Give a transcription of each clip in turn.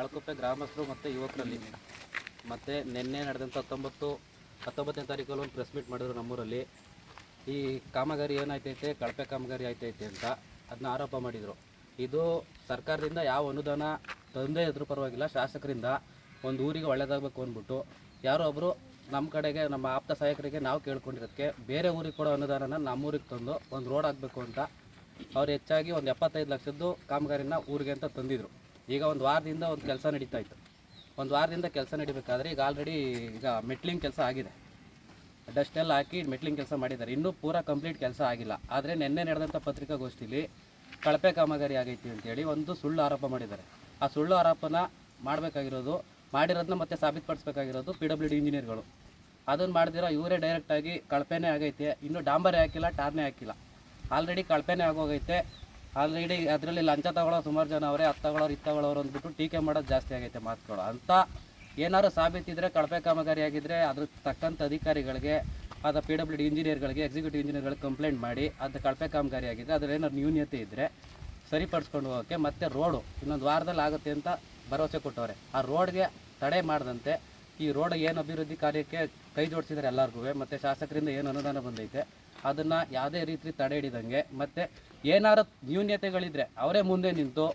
ಅಳಕುಪ್ಪೆ ಗ್ರಾಮಸ್ಥರು ಮತ್ತು ಯುವಕರಲ್ಲಿ. ಮತ್ತು ನಿನ್ನೆ ನಡೆದಂಥ ಹತ್ತೊಂಬತ್ತು, ಹತ್ತೊಂಬತ್ತನೇ ತಾರೀಕಲ್ಲಿ ಒಂದು ಪ್ರೆಸ್ ಮೀಟ್ ಮಾಡಿದ್ರು ನಮ್ಮೂರಲ್ಲಿ. ಈ ಕಾಮಗಾರಿ ಏನಾಯ್ತೈತೆ, ಕಳಪೆ ಕಾಮಗಾರಿ ಆಯ್ತೈತೆ ಅಂತ ಅದನ್ನ ಆರೋಪ ಮಾಡಿದರು. ಇದು ಸರ್ಕಾರದಿಂದ ಯಾವ ಅನುದಾನ ತಂದೇ ಇದ್ರೂ ಪರವಾಗಿಲ್ಲ, ಶಾಸಕರಿಂದ ಒಂದು ಊರಿಗೆ ಒಳ್ಳೇದಾಗಬೇಕು ಅಂದ್ಬಿಟ್ಟು ಯಾರೋ ಒಬ್ಬರು ನಮ್ಮ ಕಡೆಗೆ, ನಮ್ಮ ಆಪ್ತ ಸಹಾಯಕರಿಗೆ ನಾವು ಕೇಳ್ಕೊಂಡಿರೋದಕ್ಕೆ ಬೇರೆ ಊರಿಗೆ ಕೊಡೋ ಅನುದಾನನ ನಮ್ಮೂರಿಗೆ ತಂದು ಒಂದು ರೋಡ್ ಆಗಬೇಕು ಅಂತ ಅವ್ರು ಹೆಚ್ಚಾಗಿ ಒಂದು ಎಪ್ಪತ್ತೈದು ಲಕ್ಷದ್ದು ಕಾಮಗಾರಿನ ಊರಿಗೆ ಅಂತ ತಂದಿದ್ರು. ಈಗ ಒಂದು ವಾರದಿಂದ ಒಂದು ಕೆಲಸ ನಡೀತಾ ಇತ್ತು. ಒಂದು ವಾರದಿಂದ ಕೆಲಸ ನಡಿಬೇಕಾದ್ರೆ ಈಗ ಆಲ್ರೆಡಿ ಈಗ ಮೆಟ್ಲಿಂಗ್ ಕೆಲಸ ಆಗಿದೆ. ಡಸ್ಟೆಲ್ಲ ಹಾಕಿ ಮೆಟ್ಲಿಂಗ್ ಕೆಲಸ ಮಾಡಿದ್ದಾರೆ. ಇನ್ನೂ ಪೂರಾ ಕಂಪ್ಲೀಟ್ ಕೆಲಸ ಆಗಿಲ್ಲ. ಆದರೆ ನಿನ್ನೆ ನಡೆದಂಥ ಪತ್ರಿಕಾಗೋಷ್ಠಿಲಿ ಕಳಪೆ ಕಾಮಗಾರಿ ಆಗೈತಿ ಅಂತೇಳಿ ಒಂದು ಸುಳ್ಳು ಆರೋಪ ಮಾಡಿದ್ದಾರೆ. ಆ ಸುಳ್ಳು ಆರೋಪನ ಮಾಡಬೇಕಾಗಿರೋದು ಮಾಡಿರೋದನ್ನ ಮತ್ತೆ ಸಾಬೀತುಪಡಿಸ್ಬೇಕಾಗಿರೋದು ಪಿ ಡಬ್ಲ್ಯೂ ಡಿ ಇಂಜಿನಿಯರ್ಗಳು ಅದನ್ನು ಮಾಡಿದಿರೋ ಇವರೇ ಡೈರೆಕ್ಟಾಗಿ ಕಳಪೆನೇ ಆಗೈತೆ. ಇನ್ನೂ ಡಾಂಬರೇ ಹಾಕಿಲ್ಲ, ಟಾರ್ನೇ ಹಾಕಿಲ್ಲ. ಆಲ್ರೆಡಿ ಕಳಪೆನೇ ಆಗೋಗೈತೆ. ಆಲ್ರೆಡಿ ಅದರಲ್ಲಿ ಲಂಚ ತಗೊಳ್ಳೋ ಸುಮಾರು ಜನ ಅವರೇ ಅತ್ತ ತಗೊಳ್ಳೋರು ಇತ್ತ ತಗೊಳ್ಳೋರು ಅಂದ್ಬಿಟ್ಟು ಟೀಕೆ ಮಾಡೋದು ಜಾಸ್ತಿ ಆಗೈತೆ ಮಾತುಗಳು ಅಂತ ಏನಾದ್ರು ಸಾಬೀತಿದ್ರೆ ಕಳಪೆ ಕಾಮಗಾರಿ ಆಗಿದ್ರೆ ಅದ್ರ ತಕ್ಕಂಥ ಅಧಿಕಾರಿಗಳಿಗೆ ಅದ ಪಿ ಡಬ್ಲ್ಯೂ ಡಿ ಇಂಜಿನಿಯರ್ಗಳಿಗೆ ಎಕ್ಸಿಕ್ಯೂಟಿವ್ ಇಂಜಿನಿಯರ್ಗಳಿಗೆ ಕಂಪ್ಲೇಂಟ್ ಮಾಡಿ ಅದು ಕಳಪೆ ಕಾಮಗಾರಿ ಆಗಿದೆ ಅದ್ರಲ್ಲಿ ಏನಾದ್ರು ನ್ಯೂನ್ಯತೆ ಇದ್ದರೆ ಸರಿಪಡಿಸ್ಕೊಂಡು ಹೋಗೋಕ್ಕೆ ಮತ್ತೆ ರೋಡು ಇನ್ನೊಂದು ವಾರದಲ್ಲಿ ಆಗುತ್ತೆ ಅಂತ ಭರವಸೆ ಕೊಟ್ಟವ್ರೆ. ಆ ರೋಡ್ಗೆ ತಡೆ ಮಾಡದಂತೆ ಈ ರೋಡ್ ಏನು ಅಭಿವೃದ್ಧಿ ಕಾರ್ಯಕ್ಕೆ ಕೈ ಜೋಡಿಸಿದ್ದಾರೆ ಎಲ್ಲರಿಗೂ ಮತ್ತು ಶಾಸಕರಿಂದ ಏನು ಅನುದಾನ ಬಂದೈತೆ, ಅದನ್ನು ಯಾವುದೇ ರೀತಿ ತಡೆ ಹಿಡಿದಂಗೆ ಮತ್ತು ಏನಾರು ನ್ಯೂನ್ಯತೆಗಳಿದ್ರೆ ಅವರೇ ಮುಂದೆ ನಿಂತು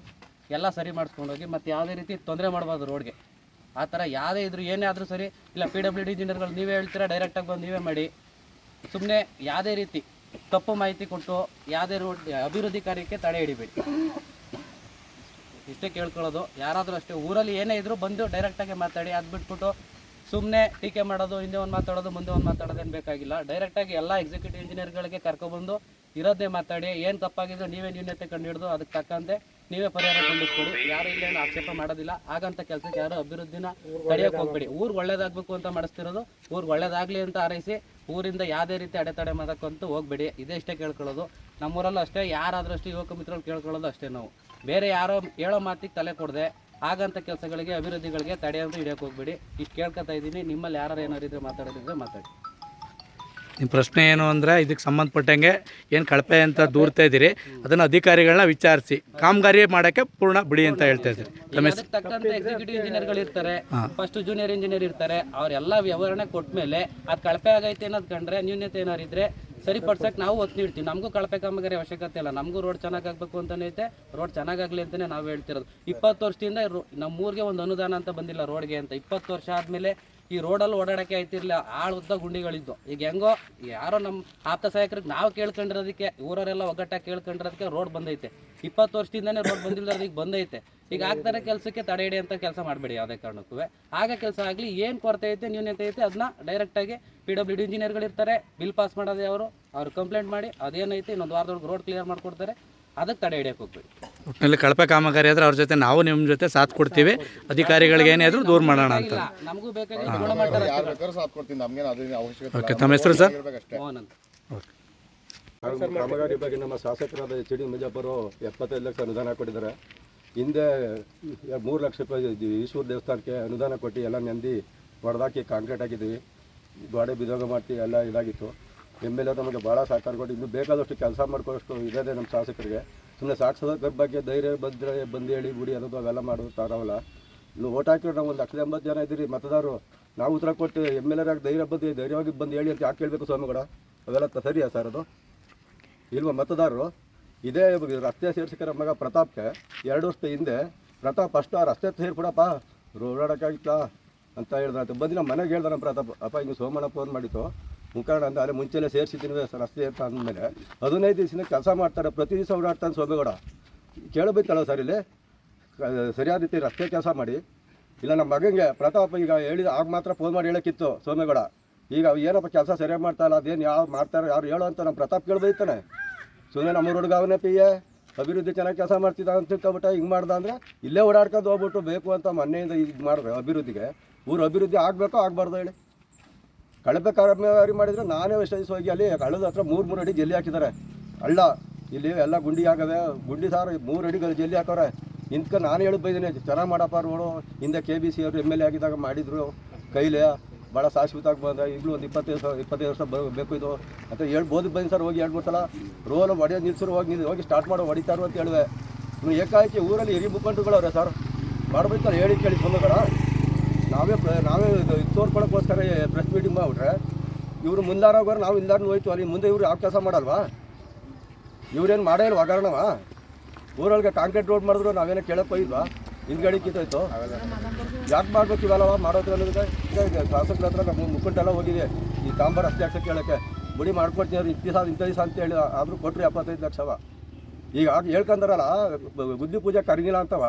ಎಲ್ಲ ಸರಿ ಮಾಡಿಸ್ಕೊಂಡೋಗಿ ಮತ್ತು ಯಾವುದೇ ರೀತಿ ತೊಂದರೆ ಮಾಡಬಾರ್ದು ರೋಡ್ಗೆ. ಆ ಥರ ಯಾವುದೇ ಇದ್ರು, ಏನೇ ಆದರೂ ಸರಿ, ಇಲ್ಲ ಪಿ ಡಬ್ಲ್ಯೂ ಡಿ ಇಂಜಿನಿಯರ್ಗಳು ನೀವೇ ಹೇಳ್ತೀರಾ ಡೈರೆಕ್ಟಾಗಿ ಬಂದು ನೀವೇ ಮಾಡಿ. ಸುಮ್ಮನೆ ಯಾವುದೇ ರೀತಿ ತಪ್ಪು ಮಾಹಿತಿ ಕೊಟ್ಟು ಯಾವುದೇ ರೋಡ್ ಅಭಿವೃದ್ಧಿ ಕಾರ್ಯಕ್ಕೆ ತಡೆ ಹಿಡಿಬೇಡಿ. ಇಷ್ಟೇ ಕೇಳ್ಕೊಳ್ಳೋದು. ಯಾರಾದರೂ ಅಷ್ಟೇ, ಊರಲ್ಲಿ ಏನೇ ಇದ್ರೂ ಬಂದು ಡೈರೆಕ್ಟಾಗಿ ಮಾತಾಡಿ, ಅದು ಬಿಟ್ಬಿಟ್ಟು ಸುಮ್ಮನೆ ಟೀಕೆ ಮಾಡೋದು, ಹಿಂದೆ ಒಂದು ಮಾತಾಡೋದು, ಮುಂದೆ ಒಂದು ಮಾತಾಡೋದೇನು ಬೇಕಾಗಿಲ್ಲ. ಡೈರೆಕ್ಟಾಗಿ ಎಲ್ಲ ಎಕ್ಸಿಕ್ಯೂಟಿವ್ ಇಂಜಿನಿಯರ್ಗಳಿಗೆ ಕರ್ಕೊಬಂದು ಇರೋದೇ ಮಾತಾಡಿ, ಏನು ತಪ್ಪಾಗಿದ್ರು ನೀವೇ ನ್ಯೂನ್ಯತೆ ಕಂಡುಹಿಡಿದು ಅದಕ್ಕೆ ತಕ್ಕಂತೆ ನೀವೇ ಪರಿಹಾರ ಕಂಡುಕೊಡಿ ಯಾರು ಇಲ್ಲೇನು ಆಕ್ಷೇಪ ಮಾಡೋದಿಲ್ಲ. ಆಗಂತ ಕೆಲಸಕ್ಕೆ ಯಾರು ಅಭಿವೃದ್ಧಿನ ತಡೆಯೋಕೆ ಹೋಗ್ಬೇಡಿ. ಊರು ಒಳ್ಳೇದಾಗಬೇಕು ಅಂತ ಮಾಡಿಸ್ತಿರೋದು ಊರು ಒಳ್ಳೇದಾಗಲಿ ಅಂತ ಹಾರೈಸಿ, ಊರಿಂದ ಯಾವುದೇ ರೀತಿ ಅಡೆತಡೆ ಮಾಡೋಕ್ಕಂತೂ ಹೋಗ್ಬೇಡಿ. ಇದೇ ಇಷ್ಟೇ ಕೇಳ್ಕೊಳ್ಳೋದು. ನಮ್ಮೂರಲ್ಲೂ ಅಷ್ಟೇ ಯಾರಾದರೂ ಅಷ್ಟೇ ಯುವಕ ಮಿತ್ರರು ಕೇಳ್ಕೊಳ್ಳೋದು ಅಷ್ಟೇ ನಾವು. ಬೇರೆ ಯಾರೋ ಹೇಳೋ ಮಾತಿಗೆ ತಲೆ ಕೊಡದೆ. ಆಗಂತ ಕೆಲಸಗಳಿಗೆ, ಅಭಿವೃದ್ಧಿಗಳಿಗೆ ತಡೆಯಂತೂ ಹಿಡಿಯೋಕೆ ಹೋಗ್ಬೇಡಿ. ಇಷ್ಟು ಕೇಳ್ಕೊತಾ ಇದ್ದೀನಿ. ನಿಮ್ಮಲ್ಲಿ ಯಾರು ಏನಾರಿದ್ರೆ ಮಾತಾಡೋದಿದ್ರೆ ಮಾತಾಡಿ. ನಿಮ್ಮ ಪ್ರಶ್ನೆ ಏನು ಅಂದರೆ ಇದಕ್ಕೆ ಸಂಬಂಧಪಟ್ಟಂಗೆ ಏನು ಕಳಪೆ ಅಂತ ದೂರ್ತಾ ಇದ್ದೀರಿ ಅದನ್ನು ಅಧಿಕಾರಿಗಳನ್ನ ವಿಚಾರಿಸಿ. ಕಾಮಗಾರಿ ಮಾಡೋಕ್ಕೆ ಪೂರ್ಣ ಬಿಡಿ ಅಂತ ಹೇಳ್ತಾ ಇದ್ದೀರಿ. ತಕ್ಕಂತೆ ಎಕ್ಸಿಕ್ಯೂಟಿವ್ ಇಂಜಿನಿಯರ್ಗಳು ಇರ್ತಾರೆ ಫಸ್ಟ್ ಜೂನಿಯರ್ ಇಂಜಿನಿಯರ್ ಇರ್ತಾರೆ ಅವರೆಲ್ಲ ವಿವರಣೆ ಕೊಟ್ಟ ಮೇಲೆ ಅದು ಕಳಪೆ ಆಗೈತೆ ಅನ್ನೋದು ಕಂಡ್ರೆ ನ್ಯೂನ್ಯತೆ ಏನಾರು ಇದ್ರೆ ಸರಿಪಡ್ಸಕ್ಕೆ ನಾವು ಒತ್ತು ನೀಡ್ತೀವಿ. ನಮಗೂ ಕಳಪೆ ಕಾಮಗಾರಿ ಅವಶ್ಯಕತೆ ಇಲ್ಲ. ನಮಗೂ ರೋಡ್ ಚೆನ್ನಾಗಾಗಬೇಕು ಅಂತಲೇ ಐತೆ. ರೋಡ್ ಚೆನ್ನಾಗಾಗಲಿ ಅಂತಲೇ ನಾವು ಹೇಳ್ತಿರೋದು. ಇಪ್ಪತ್ತು ವರ್ಷದಿಂದ ನಮ್ಮ ಊರಿಗೆ ಒಂದು ಅನುದಾನ ಅಂತ ಬಂದಿಲ್ಲ ರೋಡ್ಗೆ ಅಂತ. ಇಪ್ಪತ್ತು ವರ್ಷ ಆದಮೇಲೆ ಈ ರೋಡಲ್ಲಿ ಓಡಾಡಕ್ಕೆ ಆಯ್ತಿರ್ಲಿಲ್ಲ ಆಳು ಉದ್ದ ಗುಂಡಿಗಳಿದ್ದು. ಈಗ ಹೆಂಗೋ ಯಾರೋ ನಮ್ಮ ಆಪ್ತ ಸಹಾಯಕರಿಗೆ ನಾವು ಕೇಳ್ಕೊಂಡಿರೋದಕ್ಕೆ, ಊರವರೆಲ್ಲ ಒಗ್ಗಟ್ಟಾಗಿ ಕೇಳ್ಕೊಂಡಿರೋದಕ್ಕೆ ರೋಡ್ ಬಂದೈತೆ. ಇಪ್ಪತ್ತು ವರ್ಷದಿಂದನೇ ರೋಡ್ ಬಂದಿಲ್ಲ ಈಗ ಬಂದೈತೆ. ಈಗ ಆಗ್ತಾರೆ ಕೆಲಸಕ್ಕೆ ತಡೆ ಹಿಡಿ ಅಂತ ಕೆಲಸ ಮಾಡಬೇಡಿ ಯಾವುದೇ ಕಾರಣಕ್ಕೂ. ಆಗ ಕೆಲಸ ಆಗಲಿ, ಏನು ಕೊರತೆ ಐತೆ ನ್ಯೂನ್ಯತೆ ಐತೆ, ಅದನ್ನ ಡೈರೆಕ್ಟಾಗಿ ಪಿ ಡಬ್ಲ್ಯೂ ಡಿ ಇಂಜಿನಿಯರ್ಗಳು ಇರ್ತಾರೆ. ಬಿಲ್ ಪಾಸ್ ಮಾಡೋದೇ ಅವರು, ಅವ್ರು ಕಂಪ್ಲೇಂಟ್ ಮಾಡಿ, ಅದೇನೈತೆ, ಇನ್ನೊಂದು ವಾರದೊಳಗೆ ರೋಡ್ ಕ್ಲಿಯರ್ ಮಾಡಿಕೊಡ್ತಾರೆ. ಅದಕ್ಕೆ ತಡೆ ಹಿಡಿಯಕ್ಕೆ ಹೋಗ್ಬೇಡಿ. ಒಟ್ಟಿನಲ್ಲಿ ಕಳಪೆ ಕಾಮಗಾರಿ ಆದರೆ ಅವ್ರ ಜೊತೆ ನಾವು ನಿಮ್ಮ ಜೊತೆ ಸಾಥ್ ಕೊಡ್ತೀವಿ. ಅಧಿಕಾರಿಗಳಿಗೆ ಏನೇ ಆದರೂ ದೂರ ಮಾಡೋಣ ಅಂತ. ನಮಗೂ ಬೇಕಾಗಿ ಗುಣಮಟ್ಟ ಯಾರು ಬೇಕಾದ್ರೂ ಸಾಥ್ ಕೊಡ್ತೀನಿ ನಮ್ಗೇನು ಅವಶ್ಯಕತೆ ಓಕೆ ತಮ್ಮ ಹೆಸರು ಸರ್? ಓಕೆ ಕಾಮಗಾರಿ ಬಗ್ಗೆ ನಮ್ಮ ಶಾಸಕರಾದ ಎಚ್ ಡಿ ಮುಜಾಪರು ಎಪ್ಪತ್ತೈದು ಲಕ್ಷ ಅನುದಾನ ಕೊಟ್ಟಿದ್ದಾರೆ. ಹಿಂದೆ ಮೂರು ಲಕ್ಷ ರೂಪಾಯಿ ಈಶ್ವರ ದೇವಸ್ಥಾನಕ್ಕೆ ಅನುದಾನ ಕೊಟ್ಟು ಎಲ್ಲ ನೆಂದಿ ಹೊಡೆದಾಕಿ ಕಾಂಕ್ರೀಟ್ ಹಾಕಿದ್ದೀವಿ ಗೋಡೆ ಬಿದೋಗ ಮಾಡಿ ಎಲ್ಲ ಇದಾಗಿತ್ತು. ಎಂ ಎಲ್ ಎ ನಮಗೆ ಭಾಳ ಸಹಕಾರ ಕೊಟ್ಟು ಇನ್ನೂ ಬೇಕಾದಷ್ಟು ಕೆಲಸ ಮಾಡ್ಕೊಳ್ಳೋಷ್ಟು ಇದೆ ನಮ್ಮ ಶಾಸಕರಿಗೆ. ಸುಮ್ಮನೆ ಸಾಕ್ಸೋದಕ್ಕೆ ಬಗ್ಗೆ ಧೈರ್ಯ ಬಂದರೆ ಬಂದು ಹೇಳಿ ಗುಡಿ ಅನ್ನೋದು ಅವೆಲ್ಲ ಮಾಡೋದು ತಾರವಲ್ಲ. ನೀವು ಓಟ್ ಹಾಕಿರೋ ನಾವು ಒಂದು ಲಕ್ಷದ ಎಂಬತ್ತು ಜನ ಇದ್ದೀರಿ, ಮತದಾರರು ನಾವು ಉತ್ತರ ಕೊಟ್ಟು ಎಂ ಎಲ್ ಎರಾಗಿ ಧೈರ್ಯ ಬಂದು ಧೈರ್ಯವಾಗಿ ಬಂದು ಹೇಳಿ ಅಂತ ಯಾಕೆ ಕೇಳಬೇಕು ಸ್ವಾಮಿಗಳ ಅವೆಲ್ಲ ಸರಿಯಾ ಸರ್ ಅದು? ಇಲ್ವ ಮತದಾರರು? ಇದೇ ರಸ್ತೆ ಸೇರ್ಸಿಕರ ಮಗ ಪ್ರತಾಪ್ಗೆ ಎರಡು ವರ್ಷದ ಹಿಂದೆ, ಪ್ರತಾಪ್ ಅಷ್ಟು ಆ ರಸ್ತೆ ಸೇರ್ಬಿಡಪ್ಪ ರೋಡಾಡೋಕ್ಕಾಗಿತ್ತಾ ಅಂತ ಹೇಳ್ದಂತೆ ಬಂದು ನಮ್ಮ ಮನೆಗೆ ಹೇಳ್ದ ನಮ್ಮ ಪ್ರತಾಪ್, ಅಪ್ಪ, ಹಿಂಗೆ ಸೋಮಣ್ಣ ಫೋನ್ ಮಾಡಿತ್ತು ಮುಖಂಡ ಅಂತ ಅಲ್ಲಿ ಮುಂಚೆನೇ ಸೇರಿಸಿದ್ದೀನಿ ಸರ್ ರಸ್ತೆ ಅಂತ ಅಂದಮೇಲೆ ಹದಿನೈದು ದಿವಸದಿಂದ ಕೆಲಸ ಮಾಡ್ತಾರೆ, ಪ್ರತಿ ದಿವಸ ಓಡಾಡ್ತಾನೆ ಸೋಮೇಗೌಡ. ಕೇಳಬೇಕಲ್ಲ ಸರ್ ಇಲ್ಲಿ? ಸರಿಯಾದ ರೀತಿ ರಸ್ತೆ ಕೆಲಸ ಮಾಡಿ. ಇಲ್ಲ, ನಮ್ಮ ಮಗನಿಗೆ ಪ್ರತಾಪ್ ಈಗ ಹೇಳಿದ, ಆಗ ಮಾತ್ರ ಫೋನ್ ಮಾಡಿ ಹೇಳೋಕ್ಕಿತ್ತು ಸೋಮೇಗೌಡ. ಈಗ ಏನಪ್ಪ ಕೆಲಸ ಸರಿಯಾಗಿ ಮಾಡ್ತಾ ಇಲ್ಲ ಅದೇನು ಯಾವ ಮಾಡ್ತಾರೆ, ಯಾರು ಹೇಳೋ ಅಂತ ನಮ್ಮ ಪ್ರತಾಪ್ ಕೇಳ್ಬೈತಾನೆ ಸುಮ್ಮನೆ ನಮ್ಮ ಹುಡುಗ ಅವನೇ ಪಿ ಎ ಅಭಿವೃದ್ಧಿ ಚೆನ್ನಾಗಿ ಕೆಲಸ ಮಾಡ್ತಿದ್ದ ಅಂತ ತಿಳ್ಕೊಬಿಟ್ಟ, ಹಿಂಗೆ ಮಾಡ್ದ ಅಂದರೆ ಇಲ್ಲೇ ಓಡಾಡ್ಕೊಂಡು ಹೋಗ್ಬಿಟ್ಟು ಬೇಕು ಅಂತ ಮೊನ್ನೆಯಿಂದ ಇದು ಮಾಡಿದ್ರೆ ಅಭಿವೃದ್ಧಿಗೆ. ಊರು ಅಭಿವೃದ್ಧಿ ಆಗಬೇಕೋ ಆಗಬಾರ್ದು ಹೇಳಿ. ಕಳಪೆ ಕಾಮಗಾರಿ ಮಾಡಿದರೆ ನಾನೇ ದಿವಸ ಹೋಗಿ ಅಲ್ಲಿ ಹಳ್ಳದ ಹತ್ರ ಮೂರು ಮೂರು ಅಡಿ ಜಲ್ಲಿ ಹಾಕಿದ್ದಾರೆ. ಹಳ್ಳ ಇಲ್ಲಿ ಎಲ್ಲ ಗುಂಡಿ ಆಗವೆ ಗುಂಡಿ ಸಾರು ಮೂರು ಅಡಿ ಜಲ್ಲಿ ಹಾಕವ್ರೆ. ಇಂತಕ ನಾನು ಹೇಳಿ ಬೈದಿನಿ, ಚೆನ್ನಾಗಿ ಮಾಡಪ್ಪ ರೋಡು ಹಿಂದೆ ಕೆ ಬಿ ಸಿ ಅವರು ಎಂ ಎಲ್ ಎ ಆಗಿದ್ದಾಗ ಮಾಡಿದ್ರು. ಕೈಲೇ ಭಾಳ ಶಾಶ್ವತವಾಗಿ ಬಂದ. ಈಗಲೂ ಒಂದು ಇಪ್ಪತ್ತೈದು ಸಾವಿರ ಇಪ್ಪತ್ತೈದು ವರ್ಷ ಬೇಕು ಇದು. ಅಂತ ಹೇಳ್ಬೋದು ಬಂದು ಸರ್, ಹೋಗಿ ಎರಡು, ಮೂರು ಸಲ. ರೋಲ್ ಹೊಡೆಯೋ ನಿಲ್ಸರು ಹೋಗಿ ಹೋಗಿ ಸ್ಟಾರ್ಟ್ ಮಾಡೋ ಹೊಡಿತಾರು ಅಂತ ಹೇಳುವೆ. ಇನ್ನು ಏಕಾಏಕಿ ಊರಲ್ಲಿ ಹಿರಿ ಮುಖಂಡರುಗಳವ್ರೆ ಸರ್. ಮಾಡ್ಬೇಕಲ್ಲ ಹೇಳಿ ಕೇಳಿ ಸ್ವಾಮಿಗಳ ನಾವೇ ನಾವೇ ತೋರ್ಕೊಳಕ್ಕೋಸ್ಕರ ಪ್ರೆಸ್ ಮೀಟಿಂಗ್ ಮಾಡಿಬಿಟ್ರೆ, ಇವರು ಮುಂದಾರೋಗೋರು ನಾವು ಇಲ್ಲಾರು ಹೋಯ್ತು, ಅಲ್ಲಿ ಮುಂದೆ ಇವರು ಯಾವ ಕೆಲಸ ಮಾಡಲ್ವಾ? ಇವ್ರೇನು ಮಾಡೇ ಇಲ್ಲ ಒಗರಣವ ಊರೊಳಗೆ ಕಾಂಕ್ರೀಟ್ ರೋಡ್ ಮಾಡಿದ್ರು ನಾವೇನೋ ಕೇಳಕ್ಕೆ ಹೋಗಿದ್ವಾ? ಹಿಂದ್ಗಡೆ ಕಿತ್ತೋಯ್ತು. ಯಾಕೆ ಮಾಡ್ಬೇಕು ಇವೆಲ್ಲವ ಮಾಡೋದು ಅನ್ನೋದಕ್ಕೆ ಈಗ ಶಾಸಕರ ಹತ್ರ ನಮ್ಮ ಮುಖಂಡೆಲ್ಲ ಹೋಗಿದೆ. ಈ ತಾಂಬರ್ ಅಷ್ಟೇ ಅಷ್ಟೇ ಕೇಳೋಕ್ಕೆ. ಬುಡಿ ಮಾಡ್ಕೊಡ್ತೀನಿ ಅವ್ರು ಇತ್ತು ದಿವಸ ಇಂಥ ದಿವಸ ಅಂತ ಹೇಳಿ ಆದರೂ ಕೊಟ್ಟರು ಎಪ್ಪತ್ತೈದು ಲಕ್ಷವ. ಈಗ ಹೇಳ್ಕೊಂಡಾರಲ್ಲ ಬುದ್ಧಿ ಪೂಜೆ ಕರಗಿಲ್ಲ ಅಂತವ.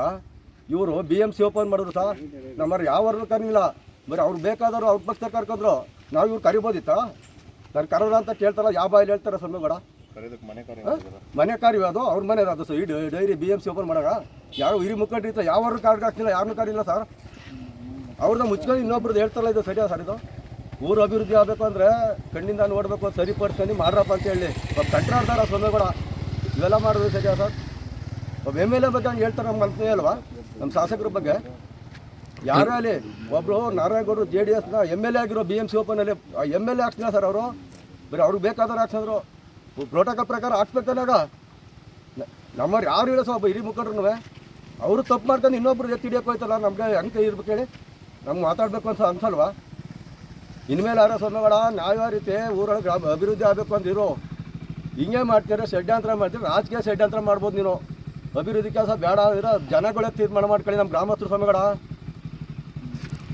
ಇವರು ಬಿ ಎಂ ಸಿ ಓಪನ್ ಮಾಡಿದ್ರು ಸರ್ ನಮ್ಮವ್ರು ಯಾವ್ದು ಕರೀಲಿಲ್ಲ. ಬರೀ ಅವ್ರು ಬೇಕಾದವರು ಅವ್ರ ಪಕ್ಷ ಕರ್ಕೊಂಡ್ರು. ನಾವು ಇವ್ರು ಕರಿಬೋದಿತ್ತಾ? ನಾನು ಕರೋದ ಅಂತ ಕೇಳ್ತಾರ ಯಾವ ಬಾಯಲ್ಲಿ ಹೇಳ್ತಾರೆ ಸ್ವಲ್ಪ ಬೇಡ ಮನೆ ಕಾರ್ಯ ಅದು? ಅವ್ರ ಮನೆ ಅದು. ಸರ್ ಈ dye- dairy B M C open ಮಾಡಾಗ ಯಾರು ಹಿರಿ ಮುಖಂಡ್ರಿ ಇತ್ತು ಯಾವ ಕಾರ್ಡ್ ಹಾಕ್ತಿಲ್ಲ ಯಾರನ್ನೂ ಕರೀಲ್ಲ ಸರ್? ಅವ್ರನ್ನ ಮುಚ್ಕೊಂಡು ಇನ್ನೊಬ್ರದ್ದು ಹೇಳ್ತಾರಲ್ಲ ಇದು ಸರಿಯಾ ಸರ್ ಇದು? ಊರು ಅಭಿವೃದ್ಧಿ ಆಗಬೇಕು ಅಂದರೆ ಕಣ್ಣಿಂದ ನೋಡಬೇಕು ಅಂತ ಸರಿಪಡಿಸ್ಕೊಂಡು ಮಾಡ್ರಪ್ಪ ಅಂತ ಹೇಳಿ. ಒಬ್ಬ ಕಟ್ಟಾಡ್ತಾರ ಸ್ವಲ್ಪ ಬೇಡ ಇವೆಲ್ಲ ಮಾಡೋದು ಸರಿಯಾ ಸರ್? ಒಬ್ಬ ಎಂ ಎಲ್ ಎ ಬಗ್ಗೆ ಹಂಗೆ ಹೇಳ್ತಾರೆ ನಮ್ಮ ಮನಸ್ಸೇ ಅಲ್ವಾ ನಮ್ಮ ಶಾಸಕರ ಬಗ್ಗೆ ಯಾರೇ ಅಲ್ಲಿ ಒಬ್ಬರು ನಾರಾಯಣಗೌಡರು ಜೆ ಡಿ ಎಸ್ನ ಎಂ ಎಲ್ ಎ ಆಗಿರೋ ಬಿ ಎಂ ಸಿ ಓಪನಲ್ಲಿ ಎಂ ಎಲ್ ಎ ಹಾಕ್ಸಿಲ್ಲ ಸರ್ ಅವರು? ಬರೀ ಅವ್ರಿಗೆ ಬೇಕಾದವ್ರು ಹಾಕ್ಸಿದ್ರು. ಪ್ರೋಟೋಕಾಲ್ ಪ್ರಕಾರ ಹಾಕ್ಸ್ಬೇಕಾದಾಗ ನಮ್ಮವ್ರು ಯಾರು ಹೇಳೋ ಒಬ್ಬ ಹಿರಿ ಮುಖಂಡ್ರು ಅವರು ತಪ್ಪು ಮಾಡ್ಕೊಂಡು ಇನ್ನೊಬ್ರು ಎತ್ತಿ ಹಿಡಿಯೋಕೆ ಹೋಯ್ತಲ್ಲ, ನಮಗೆ ಹೆಂಗೆ ಇರ್ಬೇಕು ಹೇಳಿ. ನಮ್ಗೆ ಮಾತಾಡಬೇಕು ಅಂತ ಅನ್ಸಲ್ವಾ? ಇನ್ಮೇಲೆ ಯಾರೋ ಸ್ವಾಮಿಗಳ ನಾವ್ಯಾವ ರೀತಿ ಊರೊಳಗೆ ಅಭಿವೃದ್ಧಿ ಆಗಬೇಕು ಅಂದಿರು. ಹಿಂಗೆ ಮಾಡ್ತೀರ, ಷಡ್ಯಂತ್ರ ಮಾಡ್ತೀರಿ, ರಾಜಕೀಯ ಷಡ್ಯಂತ್ರ ಮಾಡ್ಬೋದು ನೀನು. ಅಭಿವೃದ್ಧಿ ಕೆಲಸ ಬೇಡ ಅಂದ್ರೆ ಜನಗಳೇ ತೀರ್ಮಾನ ಮಾಡ್ಕೊಳ್ಳಿ ನಮ್ಮ ಗ್ರಾಮಸ್ಥರು ಸ್ವಾಮಿಗಳ.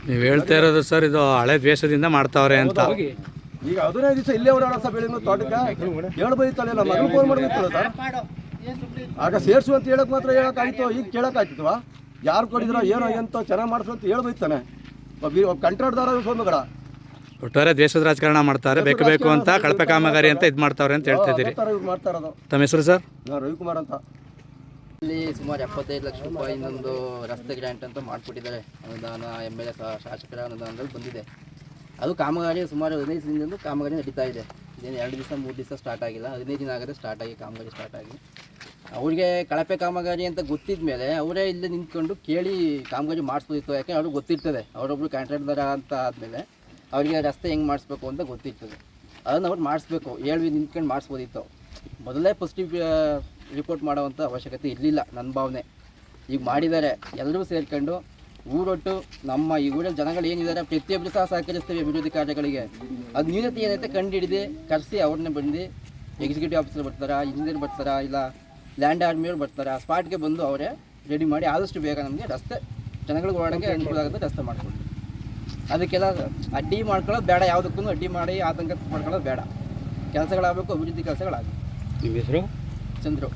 ನೀವು ಹೇಳ್ತಾ ಇರೋದು ಸರ್ ಇದು ಹಳೆ ದ್ವೇಷದಿಂದ ಮಾಡ್ತಾವ್ರೆ ಅಂತ. ಈಗ ಹದಿನೈದು ದಿವಸ ಇಲ್ಲೇ ಓಡಾಡೋ ಸಹ ಬೆಳಿಗ್ಗೆ ತೋಟಕ್ಕೆ ಹೇಳ್ಬೋದಿತ್ತಲ್ಲ ನಮ್ಮ ಮಗಳು ಫೋನ್ ಮಾಡ್ಬೇಕಿತ್ತಲ್ಲ ಸರ್? ಆಗ ಸೇರ್ಸು ಅಂತ ಹೇಳಕ್ ಮಾತ್ರ ಹೇಳಕ್ಕಾಯ್ತು ಈಗ ಕೇಳಕ್ಕಾಯ್ತಿದ್ವಾ? ಯಾರು ಕೊಡಿದ್ರೋ ಏನೋ ಎಂತೋ ಚೆನ್ನಾಗಿ ಮಾಡಿಸು ಅಂತ ಹೇಳ್ಬೋದಿತ್ತಾನೆ ಒಬ್ಬ ಕಂಟ್ರಾಟ್ದಾರ ಸ್ವಾಮಿಗಳ. ಒಟ್ಟಾರೆ ದ್ವೇಷದ ರಾಜಕಾರಣ ಮಾಡ್ತಾರೆ ಬೇಕು ಬೇಕು ಅಂತ ಕಳಪೆ ಕಾಮಗಾರಿ ಅಂತ ಇದು ಮಾಡ್ತಾವ್ರೆ ಅಂತ ಹೇಳ್ತಾ ಇದ್ದೀರಿ. ಮಾಡ್ತಾ ಇರೋದು. ತಮ್ಮ ಹೆಸರು ಸರ್? ರವಿಕುಮಾರ್ ಅಂತ. ಇಲ್ಲಿ ಸುಮಾರು ಎಪ್ಪತ್ತೈದು ಲಕ್ಷ ರೂಪಾಯಿ ಇನ್ನೊಂದು ರಸ್ತೆ ಗ್ರ್ಯಾಂಟ್ ಅಂತ ಮಾಡಿಕೊಟ್ಟಿದ್ದಾರೆ. ಅನುದಾನ ಎಂ ಎಲ್ ಎ ಶಾಸಕರ ಅನುದಾನದಲ್ಲಿ ಬಂದಿದೆ. ಅದು ಕಾಮಗಾರಿ ಸುಮಾರು ಹದಿನೈದು ದಿನದಿಂದ ಕಾಮಗಾರಿ ನಡೀತಾ ಇದೆ. ಇದೇನು ಎರಡು ದಿವಸ, ಮೂರು ದಿವಸ ಸ್ಟಾರ್ಟ್ ಆಗಿಲ್ಲ. ಹದಿನೈದು ದಿನ ಆಗದೆ ಸ್ಟಾರ್ಟ್ ಆಗಿ ಕಾಮಗಾರಿ ಸ್ಟಾರ್ಟ್ ಆಗಿ. ಅವ್ರಿಗೆ ಕಳಪೆ ಕಾಮಗಾರಿ ಅಂತ ಗೊತ್ತಿದ ಮೇಲೆ ಅವರೇ ಇಲ್ಲಿ ನಿಂತ್ಕೊಂಡು ಕೇಳಿ ಕಾಮಗಾರಿ ಮಾಡಿಸ್ಬೋದಿತ್ತು ಯಾಕೆ? ಅವ್ರಿಗೆ ಗೊತ್ತಿರ್ತದೆ. ಅವರೊಬ್ರು ಕಾಂಟ್ರಾಕ್ಟ್ದಾರ ಅಂತ ಆದಮೇಲೆ ಅವರಿಗೆ ರಸ್ತೆ ಹೆಂಗೆ ಮಾಡಿಸ್ಬೇಕು ಅಂತ ಗೊತ್ತಿರ್ತದೆ. ಅದನ್ನು ಅವ್ರು ಮಾಡಿಸ್ಬೇಕು. ಹೇಳಿ ನಿಂತ್ಕೊಂಡು ಮಾಡಿಸ್ಬೋದಿತ್ತು. ಮೊದಲೇ ಪಾಸಿಟಿವ್ ರಿಪೋರ್ಟ್ ಮಾಡುವಂಥ ಅವಶ್ಯಕತೆ ಇರಲಿಲ್ಲ ನನ್ನ ಭಾವನೆ. ಈಗ ಮಾಡಿದ್ದಾರೆ ಎಲ್ಲರೂ ಸೇರ್ಕೊಂಡು ಊರೊಟ್ಟು ನಮ್ಮ ಈ ಊರಲ್ಲಿ ಜನಗಳು ಏನಿದ್ದಾರೆ ಪ್ರತಿಯೊಬ್ಬರು ಸಹ ಸಹಕರಿಸ್ತೇವೆ ಅಭಿವೃದ್ಧಿ ಕಾರ್ಯಗಳಿಗೆ. ಅದು ನ್ಯೂನತೆ ಏನೈತೆ ಕಂಡು ಹಿಡಿದು ಕರೆಸಿ ಅವ್ರನ್ನೇ ಬಂದು ಎಕ್ಸಿಕ್ಯೂಟಿವ್ ಆಫೀಸರ್ ಬರ್ತಾರಾ ಇಂಜಿನಿಯರ್ ಬರ್ತಾರಾ ಇಲ್ಲ ಲ್ಯಾಂಡ್ ಆರ್ಮಿಯವ್ರು ಬರ್ತಾರಾ ಸ್ಪಾಟ್ಗೆ ಬಂದು ಅವರೇ ರೆಡಿ ಮಾಡಿ ಆದಷ್ಟು ಬೇಗ ನಮಗೆ ರಸ್ತೆ ಜನಗಳಿಗೆ ಓಡಾಡೋಕ್ಕೆ ಅನುಕೂಲ ಆಗುತ್ತೆ ರಸ್ತೆ ಮಾಡಿಕೊಂಡು ಅದಕ್ಕೆಲ್ಲ ಅಡ್ಡಿ ಮಾಡ್ಕೊಳ್ಳೋದು ಬೇಡ ಯಾವುದಕ್ಕೂ ಅಡ್ಡಿ ಮಾಡಿ ಆತಂಕ ಮಾಡ್ಕೊಳ್ಳೋದು ಬೇಡ. ಕೆಲಸಗಳಾಗಬೇಕು ಅಭಿವೃದ್ಧಿ ಕೆಲಸಗಳಾಗಬೇಕು. ನಿಮ್ಮ ಹೆಸರು? Centro.